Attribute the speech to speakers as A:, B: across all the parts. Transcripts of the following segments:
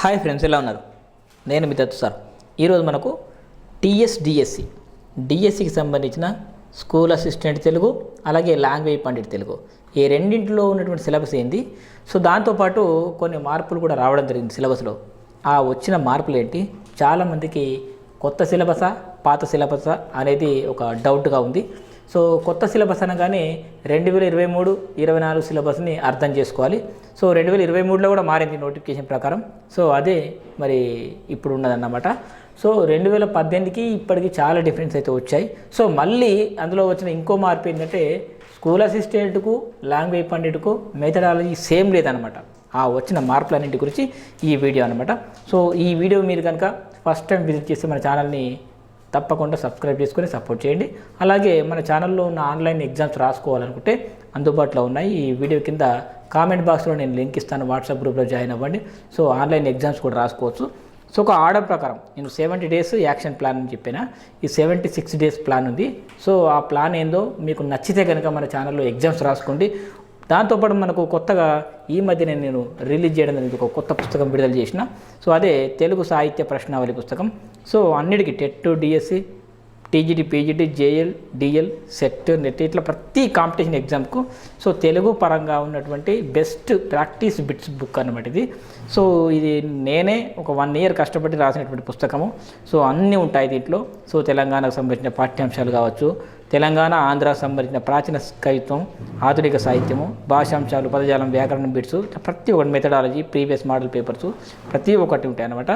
A: Hi friends ఎలా ఉన్నారు? నేను మీ దత్తు సార్. ఈరోజు మనకు టీఎస్డిఎస్సి. డిఎస్సికి సంబంధించిన స్కూల్ అసిస్టెంట్ తెలుగు అలాగే లాంగ్వేజ్ పండిట్ తెలుగు. ఈ రెండింటిలో ఉన్నటువంటి సిలబస్ ఏంది? సో దాంతోపాటు కొన్ని మార్పులు కూడా రావడం జరిగింది సిలబస్లో. ఆ వచ్చిన మార్పులు ఏంటి? చాలామందికి కొత్త సిలబసా పాత సిలబసా అనేది ఒక డౌట్గా ఉంది. సో కొత్త సిలబస్ అనగానే రెండు వేల ఇరవై మూడు ఇరవై నాలుగు సిలబస్ని అర్థం చేసుకోవాలి. సో రెండు వేల ఇరవై మూడులో కూడా మారింది నోటిఫికేషన్ ప్రకారం. సో అదే మరి ఇప్పుడు ఉన్నదన్నమాట సో రెండు వేల పద్దెనిమిదికి ఇప్పటికి చాలా డిఫరెన్స్ అయితే వచ్చాయి. సో మళ్ళీ అందులో వచ్చిన ఇంకో మార్పు ఏంటంటే స్కూల్ అసిస్టెంట్కు లాంగ్వేజ్ పండిట్కు మెథడాలజీ సేమ్ లేదనమాట ఆ వచ్చిన మార్పులన్నింటి గురించి ఈ వీడియో అనమాట సో ఈ వీడియో మీరు కనుక ఫస్ట్ టైం విజిట్ చేస్తే మన ఛానల్ని తప్పకుండా సబ్స్క్రైబ్ చేసుకొని సపోర్ట్ చేయండి. అలాగే మన ఛానల్లో ఉన్న ఆన్లైన్ ఎగ్జామ్స్ రాసుకోవాలనుకుంటే అందుబాటులో ఉన్నాయి. ఈ వీడియో కింద కామెంట్ బాక్స్లో నేను లింక్ ఇస్తాను. వాట్సాప్ గ్రూప్లో జాయిన్ అవ్వండి. సో ఆన్లైన్ ఎగ్జామ్స్ కూడా రాసుకోవచ్చు. సో ఒక ఆర్డర్ ప్రకారం నేను సెవెంటీ డేస్ యాక్షన్ ప్లాన్ అని చెప్పిన ఈ సెవెంటీ సిక్స్ డేస్ ప్లాన్ ఉంది. సో ఆ ప్లాన్ ఏందో మీకు నచ్చితే కనుక మన ఛానల్లో ఎగ్జామ్స్ రాసుకోండి. దాంతోపాటు మనకు కొత్తగా ఈ మధ్యనే నేను రిలీజ్ చేయడం అనేది ఒక కొత్త పుస్తకం విడుదల చేసిన. సో అదే తెలుగు సాహిత్య ప్రశ్నావళి పుస్తకం. సో అన్నిటికీ TET DSC TGT PGT JL DL SET NET ఇట్లా ప్రతి కాంపిటీషన్ ఎగ్జామ్కు. సో తెలుగు పరంగా ఉన్నటువంటి బెస్ట్ ప్రాక్టీస్ బిట్స్ బుక్ అనమాట ఇది. సో ఇది నేనే ఒక వన్ ఇయర్ కష్టపడి రాసినటువంటి పుస్తకము. సో అన్నీ ఉంటాయి దీంట్లో. సో తెలంగాణకు సంబంధించిన పాఠ్యాంశాలు కావచ్చు తెలంగాణ ఆంధ్ర సంబంధించిన ప్రాచీన కవిత్వం ఆధునిక సాహిత్యము భాషాంశాలు పదజాలం వ్యాకరణం బిట్స్ ప్రతి ఒక్కటి మెథడాలజీ ప్రీవియస్ మోడల్ పేపర్స్ ప్రతి ఒక్కటి ఉంటాయి అన్నమాట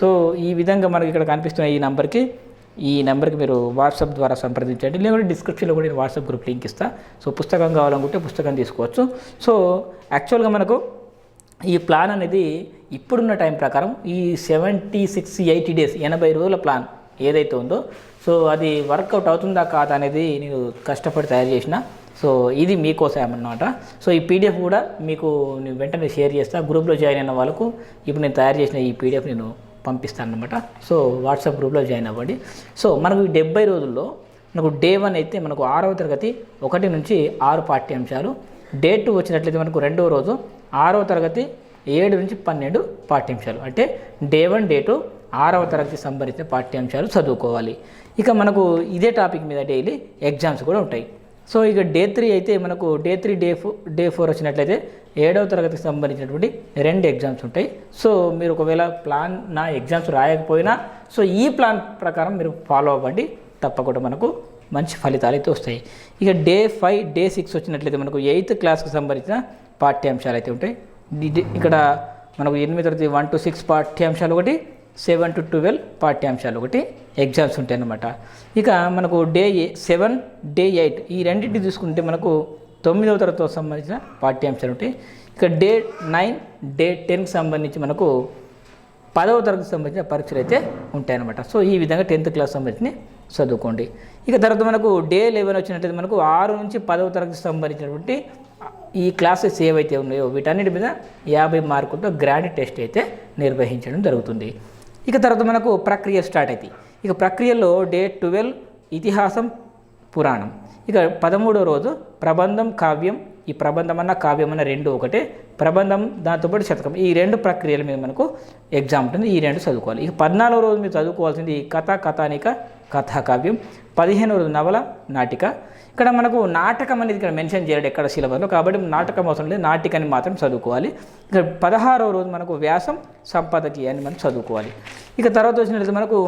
A: సో ఈ విధంగా మనకి ఇక్కడ కనిపిస్తున్న ఈ నెంబర్కి ఈ నెంబర్కి మీరు వాట్సాప్ ద్వారా సంప్రదించండి. లేకుంటే డిస్క్రిప్షన్లో కూడా నేను వాట్సాప్ గ్రూప్ లింక్ ఇస్తా. సో పుస్తకం కావాలనుకుంటే పుస్తకం తీసుకోవచ్చు. సో యాక్చువల్గా మనకు ఈ ప్లాన్ అనేది ఇప్పుడున్న టైం ప్రకారం ఈ సెవెంటీ సిక్స్ ఎయిటీ డేస్ ఎనభై రోజుల ప్లాన్ ఏదైతే ఉందో సో అది వర్కౌట్ అవుతుందా కాదా అనేది నేను కష్టపడి తయారు చేసిన. సో ఇది మీకోసం అన్నమాట. సో ఈ పీడిఎఫ్ కూడా మీకు నేను వెంటనే షేర్ చేస్తా. గ్రూప్లో జాయిన్ అయిన వాళ్ళకు ఇప్పుడు నేను తయారు చేసిన ఈ పీడిఎఫ్ నేను పంపిస్తాను అనమాట సో వాట్సాప్ గ్రూప్లో జాయిన్ అవ్వండి. సో మనకు ఈ డెబ్బై రోజుల్లో మనకు డే వన్ అయితే మనకు ఆరవ తరగతి ఒకటి నుంచి ఆరు పాఠ్యాంశాలు డే టూ వచ్చినట్లయితే మనకు రెండవ రోజు ఆరవ తరగతి ఏడు నుంచి పన్నెండు పాఠ్యాంశాలు. అంటే డే వన్ డే టూ ఆరవ తరగతి సంబంధించిన పాఠ్యాంశాలు చదువుకోవాలి. ఇక మనకు ఇదే టాపిక్ మీద డైలీ ఎగ్జామ్స్ కూడా ఉంటాయి. సో ఇక డే త్రీ అయితే మనకు day three day four day four వచ్చినట్లయితే ఏడవ తరగతికి సంబంధించినటువంటి రెండు ఎగ్జామ్స్ ఉంటాయి. సో మీరు ఒకవేళ ప్లాన్ నా ఎగ్జామ్స్ రాయకపోయినా సో ఈ ప్లాన్ ప్రకారం మీరు ఫాలో అవ్వండి. తప్పకుండా మనకు మంచి ఫలితాలు అయితే వస్తాయి. ఇక డే ఫైవ్ డే సిక్స్ వచ్చినట్లయితే మనకు ఎయిత్ క్లాస్కి సంబంధించిన పాఠ్యాంశాలు అయితే ఉంటాయి. ఇక్కడ మనకు ఎనిమిది తరగతి వన్ టు సిక్స్ పాఠ్యాంశాలు ఒకటి సెవెన్ టు ట్వెల్వ్ పాఠ్యాంశాలు ఒకటి ఎగ్జామ్స్ ఉంటాయి అన్నమాట. ఇక మనకు డే సెవెన్ డే ఎయిట్ ఈ రెండింటి తీసుకుంటే మనకు తొమ్మిదవ తరగతితో సంబంధించిన పాఠ్యాంశాలు ఉంటాయి. ఇక డే నైన్ డే టెన్కి సంబంధించి మనకు పదవ తరగతికి సంబంధించిన పరీక్షలు అయితే ఉంటాయన్నమాట సో ఈ విధంగా టెన్త్ క్లాస్ సంబంధించి చదువుకోండి. ఇక తర్వాత మనకు డే లెవెన్ వచ్చినట్టయితే మనకు ఆరు నుంచి పదవ తరగతికి సంబంధించినటువంటి ఈ క్లాసెస్ ఏవైతే ఉన్నాయో వీటన్నిటి మీద యాభై మార్కులతో గ్రాండ్ టెస్ట్ అయితే నిర్వహించడం జరుగుతుంది. ఇక తర్వాత మనకు ప్రక్రియ స్టార్ట్ అవుతాయి ఇక ప్రక్రియలో డే ట్వెల్వ్ ఇతిహాసం పురాణం. ఇక పదమూడో రోజు ప్రబంధం కావ్యం. ఈ ప్రబంధం అన్న కావ్యం అన్న రెండు ఒకటే. ప్రబంధం దాంతోపాటు శతకం. ఈ రెండు ప్రక్రియల మీద మనకు ఎగ్జామ్ ఉంటుంది. ఈ రెండు చదువుకోవాలి. ఇక పద్నాలుగో రోజు మీరు చదువుకోవాల్సింది ఈ కథ కథానిక కథా కావ్యం పదిహేనవ రోజు నవల నాటిక. ఇక్కడ మనకు నాటకం అనేది ఇక్కడ మెన్షన్ చేయడం ఎక్కడ సిలబస్లో. కాబట్టి నాటకం అవసరం లేదు. నాటికని మాత్రం చదువుకోవాలి. ఇక పదహారవ రోజు మనకు వ్యాసం సంపదకి అని మనం చదువుకోవాలి. ఇక తర్వాత వచ్చినట్లయితే మనకు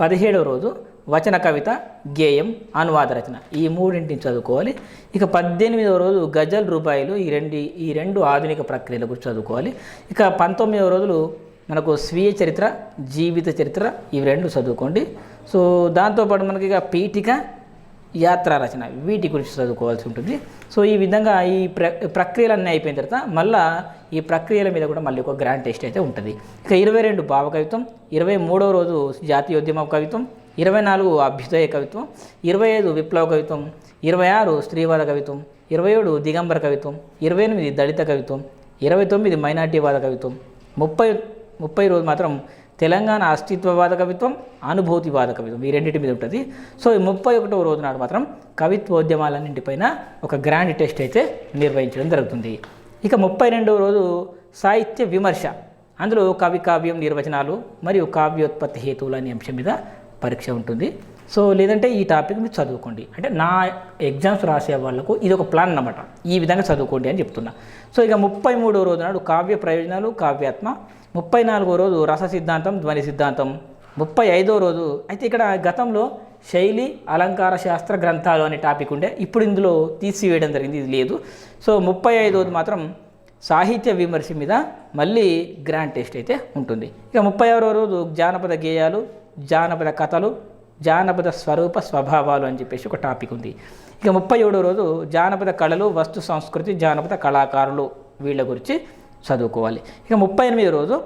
A: పదిహేడవ రోజు వచన కవిత గేయం అనువాద రచన. ఈ మూడింటిని చదువుకోవాలి. ఇక పద్దెనిమిదవ రోజు గజల్ రూపాయలు ఈ రెండు ఈ రెండు ఆధునిక ప్రక్రియల గురించి చదువుకోవాలి. ఇక పంతొమ్మిదవ రోజులు మనకు స్వీయ చరిత్ర జీవిత చరిత్ర ఇవి రెండు చదువుకోండి. సో దాంతోపాటు మనకి ఇక పీఠిక యాత్ర రచన వీటి గురించి చదువుకోవాల్సి ఉంటుంది. సో ఈ విధంగా ఈ ప్ర ప్రక్రియలన్నీ అయిపోయిన తర్వాత మళ్ళా ఈ ప్రక్రియల మీద కూడా మళ్ళీ ఒక గ్రాండ్ టెస్ట్ అయితే ఉంటుంది. ఇక ఇరవై రెండు భావ కవిత్వం ఇరవై మూడవ రోజు జాతీయోద్యమ కవిత్వం ఇరవై నాలుగు అభ్యుదయ కవిత్వం ఇరవై ఐదు విప్లవ కవిత్వం ఇరవై ఆరు స్త్రీవాద కవిత్వం ఇరవై ఏడు దిగంబర కవిత్వం ఇరవై ఎనిమిది దళిత కవిత్వం ఇరవై తొమ్మిది మైనార్టీవాద కవిత్వం ముప్పై ముప్పై రోజు మాత్రం తెలంగాణ అస్తిత్వవాద కవిత్వం అనుభూతివాద కవిత్వం ఈ రెండింటి మీద ఉంటుంది. సో ఈ ముప్పై ఒకటవ రోజు నాడు మాత్రం కవిత్వోద్యమాలన్నింటిపైన ఒక గ్రాండ్ టెస్ట్ అయితే నిర్వహించడం జరుగుతుంది. ఇక ముప్పై రెండవ రోజు సాహిత్య విమర్శ. అందులో కవి కావ్యం నిర్వచనాలు మరియు కావ్యోత్పత్తి హేతువులు అనే అంశం మీద పరీక్ష ఉంటుంది. సో లేదంటే ఈ టాపిక్ మీరు చదువుకోండి. అంటే నా ఎగ్జామ్స్ రాసే వాళ్ళకు ఇది ఒక ప్లాన్ అన్నమాట. ఈ విధంగా చదువుకోండి అని చెప్తున్నా. సో ఇక ముప్పై మూడో రోజు నాడు కావ్య ప్రయోజనాలు కావ్యాత్మ. ముప్పై నాలుగో రోజు రస సిద్ధాంతం ధ్వని సిద్ధాంతం. ముప్పై ఐదో రోజు అయితే ఇక్కడ గతంలో శైలి అలంకార శాస్త్ర గ్రంథాలు అనే టాపిక్ ఉండే. ఇప్పుడు ఇందులో తీసివేయడం జరిగింది ఇది లేదు. సో ముప్పై ఐదోది మాత్రం సాహిత్య విమర్శ మీద మళ్ళీ గ్రాండ్ టెస్ట్ అయితే ఉంటుంది. ఇక ముప్పై ఆరో రోజు జానపద గేయాలు జానపద కథలు జానపద స్వరూప స్వభావాలు అని చెప్పేసి ఒక టాపిక్ ఉంది. ఇక ముప్పై ఏడో రోజు జానపద కళలు వస్తు సంస్కృతి జానపద కళాకారులు వీళ్ళ గురించి చదువుకోవాలి. ఇక ముప్పై ఎనిమిదో రోజు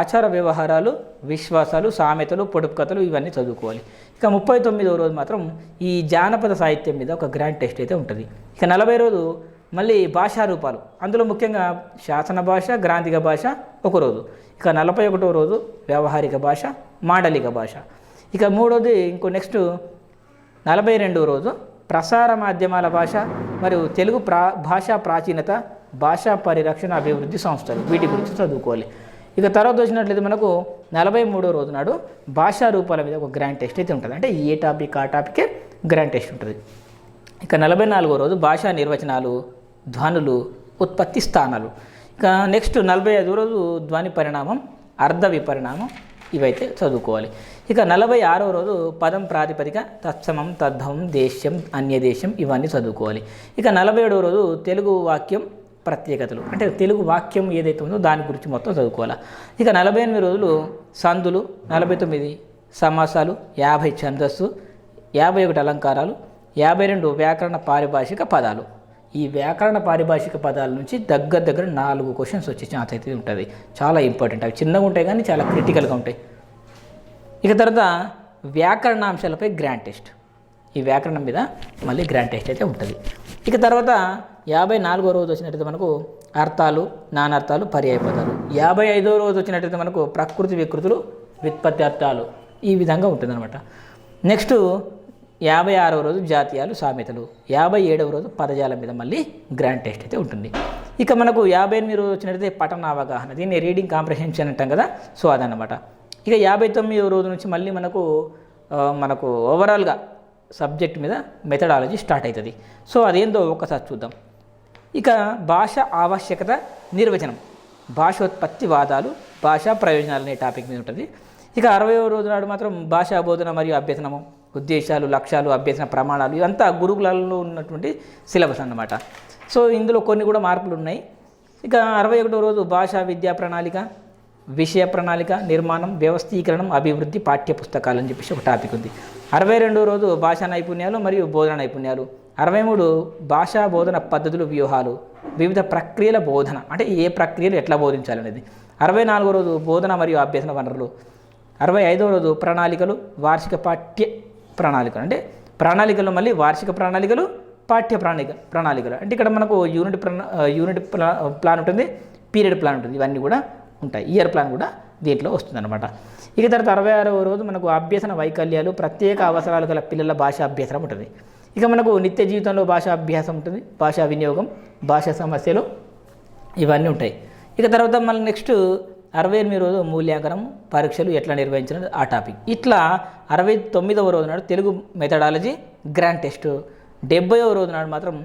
A: ఆచార వ్యవహారాలు విశ్వాసాలు సామెతలు పొడుపు కథలు ఇవన్నీ చదువుకోవాలి. ఇక ముప్పై తొమ్మిదో రోజు మాత్రం ఈ జానపద సాహిత్యం మీద ఒక గ్రాండ్ టెస్ట్ అయితే ఉంటుంది. ఇక నలభై రోజు మళ్ళీ భాషా రూపాలు. అందులో ముఖ్యంగా శాసన భాష గ్రాంధిక భాష ఒక రోజు. ఇక నలభై ఒకటో రోజు వ్యవహారిక భాష మాండలిక భాష. ఇక మూడోది ఇంకో నెక్స్ట్ నలభై రెండవ రోజు ప్రసార మాధ్యమాల భాష మరియు తెలుగు ప్రా భాషా ప్రాచీనత భాషా పరిరక్షణ అభివృద్ధి సంస్థలు వీటి గురించి చదువుకోవాలి. ఇక తర్వాత వచ్చినట్లయితే మనకు నలభై మూడో రోజు నాడు భాషా రూపాల మీద ఒక గ్రాండ్ టెస్ట్ అయితే ఉంటుంది. అంటే ఏ టాపిక్ ఆ టాపికే గ్రాండ్ టెస్ట్ ఉంటుంది. ఇక నలభై నాలుగో రోజు భాషా నిర్వచనాలు ధ్వనులు ఉత్పత్తి స్థానాలు. ఇక నెక్స్ట్ నలభై ఐదో రోజు ధ్వని పరిణామం అర్ధ విపరిణామం ఇవైతే చదువుకోవాలి. ఇక నలభై ఆరవ రోజు పదం ప్రాతిపదిక తత్సమం తద్భవం దేశ్యం అన్యదేశం ఇవన్నీ చదువుకోవాలి. ఇక నలభై ఏడవ రోజు తెలుగు వాక్యం ప్రత్యేకతలు. అంటే తెలుగు వాక్యం ఏదైతే ఉందో దాని గురించి మొత్తం చదువుకోవాలి. ఇక నలభై ఎనిమిది రోజులు సందులు నలభై తొమ్మిది సమాసాలు యాభై ఛందస్సు యాభై ఒకటి అలంకారాలు యాభై రెండు వ్యాకరణ పారిభాషిక పదాలు. ఈ వ్యాకరణ పారిభాషిక పదాల నుంచి దగ్గర దగ్గర నాలుగు క్వశ్చన్స్ వచ్చే ఛాన్స్ అయితే ఉంటుంది. చాలా ఇంపార్టెంట్ అవి చిన్నగా ఉంటాయి కానీ చాలా క్రిటికల్గా ఉంటాయి. ఇక తర్వాత వ్యాకరణాంశాలపై గ్రాండ్ టెస్ట్ ఈ వ్యాకరణం మీద మళ్ళీ గ్రాండ్ టెస్ట్ అయితే ఉంటుంది. ఇక తర్వాత యాభై నాలుగో రోజు వచ్చినట్టయితే మనకు అర్థాలు నానార్థాలు పర్యాయ పదాలు యాభై ఐదో రోజు వచ్చినట్టయితే మనకు ప్రకృతి వికృతులు వ్యుత్పత్తి అర్థాలు ఈ విధంగా ఉంటుందన్నమాట. నెక్స్ట్ యాభై ఆరవ రోజు జాతీయాలు సామెతలు. యాభై ఏడవ రోజు పదజాలం మీద మళ్ళీ గ్రాండ్ టెస్ట్ అయితే ఉంటుంది. ఇక మనకు యాభై ఎనిమిది రోజు వచ్చినట్టయితే పఠన అవగాహన దీన్ని రీడింగ్ కాంప్రహెన్షన్ అంటాం కదా సో అదనమాట ఇక యాభై తొమ్మిదవ రోజు నుంచి మళ్ళీ మనకు మనకు ఓవరాల్గా సబ్జెక్ట్ మీద మెథడాలజీ స్టార్ట్ అవుతుంది. సో అదేందో ఒకసారి చూద్దాం. ఇక భాష ఆవశ్యకత నిర్వచనం. భాషోత్పత్తి వాదాలు భాషా ప్రయోజనాలు అనే టాపిక్ మీద ఉంటుంది. ఇక అరవయవ రోజు నాడు మాత్రం భాషా బోధన మరియు అభ్యసనము ఉద్దేశాలు లక్ష్యాలు అభ్యసన ప్రమాణాలు ఇవంతా గురుకులాల్లో ఉన్నటువంటి సిలబస్ అన్నమాట. సో ఇందులో కొన్ని కూడా మార్పులు ఉన్నాయి. ఇక అరవై ఒకటో రోజు భాషా విద్యా ప్రణాళిక విషయ ప్రణాళిక నిర్మాణం వ్యవస్థీకరణం అభివృద్ధి పాఠ్య పుస్తకాలు అని చెప్పేసి ఒక టాపిక్ ఉంది. అరవై రెండో రోజు భాషా నైపుణ్యాలు మరియు బోధన నైపుణ్యాలు. అరవై మూడు భాషా బోధన పద్ధతులు వ్యూహాలు. వివిధ ప్రక్రియల బోధన. అంటే ఏ ప్రక్రియలు ఎట్లా బోధించాలనేది. అరవై నాలుగో రోజు బోధన మరియు అభ్యసన వనరులు. అరవై ఐదవ రోజు ప్రణాళికలు వార్షిక పాఠ్య ప్రణాళికలు. అంటే ప్రణాళికలు మళ్ళీ వార్షిక ప్రణాళికలు పాఠ్య ప్రణాళిక ప్రణాళికలు. అంటే ఇక్కడ మనకు యూనిట్ ప్రణా యూనిట్ ప్లా ప్లాన్ ఉంటుంది పీరియడ్ ప్లాన్ ఉంటుంది. ఇవన్నీ కూడా ఉంటాయి. ఇయర్ ప్లాన్ కూడా దీంట్లో వస్తుందన్నమాట. ఇక తర్వాత అరవై ఆరవ రోజు మనకు అభ్యసన వైకల్యాలు ప్రత్యేక అవసరాలు గల పిల్లల భాష అభ్యసనం ఉంటుంది. ఇక మనకు నిత్య జీవితంలో భాషా అభ్యాసం ఉంటుంది. భాషా వినియోగం భాషా సమస్యలు ఇవన్నీ ఉంటాయి. ఇక తర్వాత మళ్ళీ నెక్స్ట్ అరవై ఎనిమిది రోజు మూల్యాంకనం పరీక్షలు ఎట్లా నిర్వహించడం ఆ టాపిక్ ఇట్లా అరవై తొమ్మిదవ రోజు నాడు తెలుగు మెథడాలజీ గ్రాండ్ టెస్ట్ డెబ్బైవ రోజు నాడు మాత్రం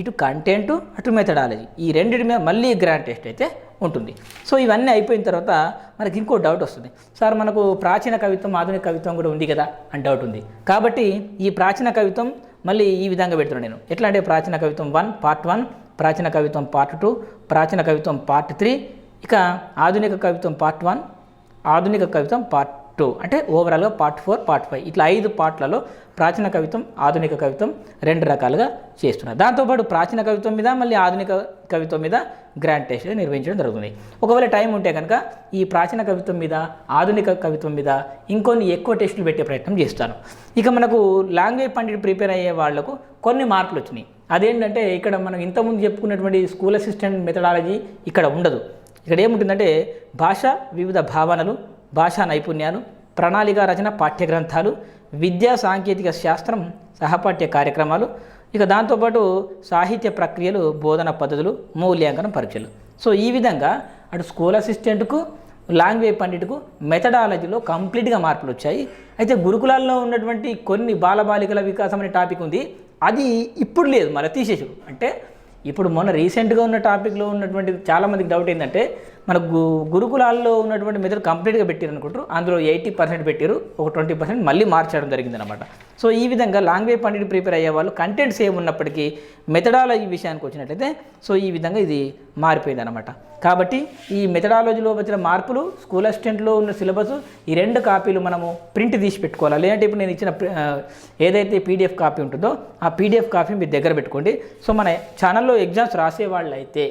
A: ఇటు కంటెంట్ అటు మెథడాలజీ ఈ రెండింటి మీద మళ్ళీ గ్రాండ్ టెస్ట్ అయితే ఉంటుంది. సో ఇవన్నీ అయిపోయిన తర్వాత మనకి ఇంకో డౌట్ వస్తుంది. సార్ మనకు ప్రాచీన కవిత్వం ఆధునిక కవిత్వం కూడా ఉంది కదా అని డౌట్ ఉంది. కాబట్టి ఈ ప్రాచీన కవిత్వం మళ్ళీ ఈ విధంగా పెడుతున్నాను నేను. ఎట్లా అంటే ప్రాచీన కవిత్వం వన్ పార్ట్ వన్ ప్రాచీన కవిత్వం పార్ట్ టూ ప్రాచీన కవిత్వం పార్ట్ త్రీ ఇక ఆధునిక కవిత్వం పార్ట్ వన్ ఆధునిక కవిత్వం పార్ట్ టూ అంటే ఓవరాల్గా పార్ట్ ఫోర్ పార్ట్ ఫైవ్. ఇట్లా ఐదు పార్ట్లలో ప్రాచీన కవిత్వం ఆధునిక కవిత్వం రెండు రకాలుగా చేస్తున్నారు. దాంతోపాటు ప్రాచీన కవిత్వం మీద మళ్ళీ ఆధునిక కవిత్వం మీద గ్రాండ్ టెస్ట్ నిర్వహించడం జరుగుతుంది. ఒకవేళ టైం ఉంటే కనుక ఈ ప్రాచీన కవిత్వం మీద ఆధునిక కవిత్వం మీద ఇంకొన్ని ఎక్కువ టెస్టులు పెట్టే ప్రయత్నం చేస్తాను. ఇక మనకు లాంగ్వేజ్ పండిట్ ప్రిపేర్ అయ్యే వాళ్ళకు కొన్ని మార్కులు వచ్చినాయి. అదేంటంటే ఇక్కడ మనం ఇంతకుముందు చెప్పుకున్నటువంటి స్కూల్ అసిస్టెంట్ మెథడాలజీ ఇక్కడ ఉండదు. ఇక్కడ ఏముంటుందంటే భాష వివిధ భావనలు భాషా నైపుణ్యాలు ప్రణాళిక రచన పాఠ్య గ్రంథాలు విద్యా సాంకేతిక శాస్త్రం సహపాఠ్య కార్యక్రమాలు ఇక దాంతోపాటు సాహిత్య ప్రక్రియలు బోధన పద్ధతులు మూల్యాంకనం పరీక్షలు. సో ఈ విధంగా అటు స్కూల్ అసిస్టెంట్కు లాంగ్వేజ్ పండిట్కు మెథడాలజీలో కంప్లీట్గా మార్పులు వచ్చాయి. అయితే గురుకులాల్లో ఉన్నటువంటి కొన్ని బాలబాలికల వికాసం అనే టాపిక్ ఉంది. అది ఇప్పుడు లేదు మళ్ళీ తీసేసారు అంటే ఇప్పుడు మొన్న రీసెంట్గా ఉన్న టాపిక్లో ఉన్నటువంటి చాలామందికి డౌట్ ఏంటంటే మన గు గురుకులాల్లో ఉన్నటువంటి మెథడ్ కంప్లీట్గా పెట్టారు అనుకుంటారు. అందులో ఎయిటీ పర్సెంట్ పెట్టారు ఒక ట్వంటీ పర్సెంట్ మళ్ళీ మార్చడం జరిగింది అనమాట సో ఈ విధంగా లాంగ్వేజ్ పండిట్ ప్రిపేర్ అయ్యే వాళ్ళు కంటెంట్ సేమ్ ఉన్నప్పటికీ మెథడాలజీ విషయానికి వచ్చినట్లయితే సో ఈ విధంగా ఇది మారిపోయింది అనమాట కాబట్టి ఈ మెథడాలజీలో వచ్చిన మార్పులు స్కూల్ అసిస్టెంట్లో ఉన్న సిలబస్ ఈ రెండు కాపీలు మనము ప్రింట్ తీసి పెట్టుకోవాలి. లేదంటే ఇప్పుడు నేను ఇచ్చిన ఏదైతే పీడిఎఫ్ కాపీ ఉంటుందో ఆ పీడిఎఫ్ కాపీ మీ దగ్గర పెట్టుకోండి. సో మన ఛానల్లో ఎగ్జామ్స్ రాసేవాళ్ళు అయితే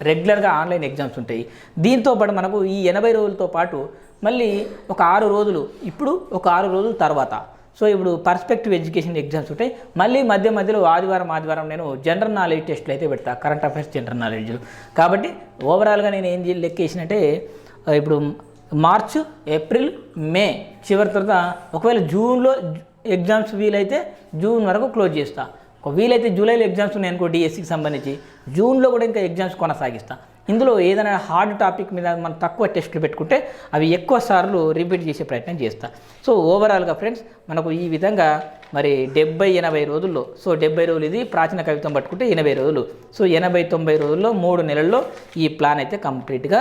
A: రెగ్యులర్గా ఆన్లైన్ ఎగ్జామ్స్ ఉంటాయి. దీంతో పాటు మనకు ఈ ఎనభై రోజులతో పాటు మళ్ళీ ఒక ఆరు రోజులు ఇప్పుడు ఒక ఆరు రోజుల తర్వాత. సో ఇప్పుడు పర్స్పెక్టివ్ ఎడ్యుకేషన్ ఎగ్జామ్స్ ఉంటాయి. మళ్ళీ మధ్య మధ్యలో ఆదివారం ఆదివారం నేను జనరల్ నాలెడ్జ్ టెస్ట్లు అయితే పెడతా కరెంట్ అఫైర్స్ జనరల్ నాలెడ్జ్లు కాబట్టి ఓవరాల్గా నేను ఏం చే- లెక్కేసినంటే ఇప్పుడు మార్చ్ ఏప్రిల్ మే చివరి తర్వాత ఒకవేళ జూన్లో ఎగ్జామ్స్ వీలైతే జూన్ వరకు క్లోజ్ చేస్తాను వీలైతే జూలైలో ఎగ్జామ్స్ ఉన్నాయి అనుకో డిఎస్సికి సంబంధించి. జూన్లో కూడా ఇంకా ఎగ్జామ్స్ కొనసాగిస్తా. ఇందులో ఏదైనా హార్డ్ టాపిక్ మీద మనం తక్కువ టెస్టులు పెట్టుకుంటే అవి ఎక్కువ సార్లు రిపీట్ చేసే ప్రయత్నం చేస్తా. సో ఓవరాల్గా ఫ్రెండ్స్ మనకు ఈ విధంగా మరి డెబ్బై ఎనభై రోజుల్లో సో డెబ్బై రోజులు ఇది ప్రాచీన కవిత్వం పట్టుకుంటే ఎనభై రోజులు. సో ఎనభై తొంభై రోజుల్లో మూడు నెలల్లో ఈ ప్లాన్ అయితే కంప్లీట్గా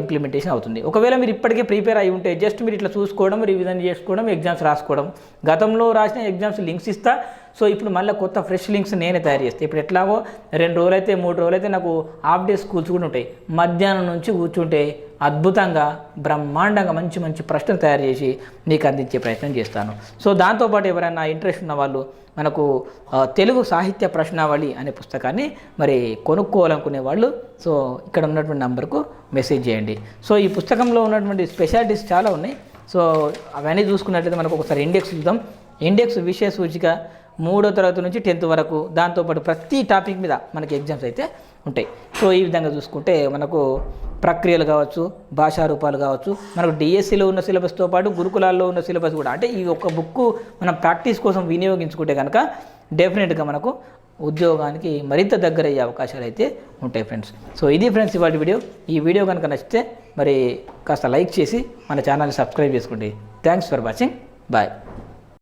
A: ఇంప్లిమెంటేషన్ అవుతుంది. ఒకవేళ మీరు ఇప్పటికే ప్రిపేర్ అయి ఉంటే జస్ట్ మీరు ఇట్లా చూసుకోవడం రివిజన్ చేసుకోవడం ఎగ్జామ్స్ రాసుకోవడం. గతంలో రాసిన ఎగ్జామ్స్ లింక్స్ ఇస్తా. సో ఇప్పుడు మళ్ళీ కొత్త ఫ్రెష్ లింక్స్ నేనే తయారు చేస్తాను ఇప్పుడు ఎట్లాగో రెండు రోజులైతే మూడు రోజులైతే నాకు హాఫ్ డే స్కూల్స్ కూడా ఉంటాయి. మధ్యాహ్నం నుంచి కూర్చుంటే అద్భుతంగా బ్రహ్మాండంగా మంచి మంచి ప్రశ్నలు తయారు చేసి మీకు అందించే ప్రయత్నం చేస్తాను. సో దాంతోపాటు ఎవరైనా ఇంట్రెస్ట్ ఉన్న వాళ్ళు మనకు తెలుగు సాహిత్య ప్రశ్నావళి అనే పుస్తకాన్ని మరి కొనుక్కోవాలనుకునే వాళ్ళు సో ఇక్కడ ఉన్నటువంటి నంబర్కు మెసేజ్ చేయండి. సో ఈ పుస్తకంలో ఉన్నటువంటి స్పెషాలిటీస్ చాలా ఉన్నాయి. సో అవన్నీ చూసుకున్నట్లయితే మనకు ఒకసారి ఇండెక్స్ చూద్దాం. ఇండెక్స్ విషయ సూచిక మూడో తరగతి నుంచి టెన్త్ వరకు దాంతోపాటు ప్రతి టాపిక్ మీద మనకి ఎగ్జామ్స్ అయితే ఉంటాయి. సో ఈ విధంగా చూసుకుంటే మనకు ప్రక్రియలు కావచ్చు భాషా రూపాలు కావచ్చు మనకు డిఎస్సిలో ఉన్న సిలబస్తో పాటు గురుకులాల్లో ఉన్న సిలబస్ కూడా. అంటే ఈ ఒక్క బుక్ మనం ప్రాక్టీస్ కోసం వినియోగించుకుంటే కనుక డెఫినెట్గా మనకు ఉద్యోగానికి మరింత దగ్గర అయ్యే అవకాశాలు అయితే ఉంటాయి ఫ్రెండ్స్. సో ఇది ఫ్రెండ్స్ ఇవాటి వీడియో. ఈ వీడియో కనుక నచ్చితే మరి కాస్త లైక్ చేసి మన ఛానల్ని సబ్స్క్రైబ్ చేసుకోండి. Thanks for watching. బాయ్.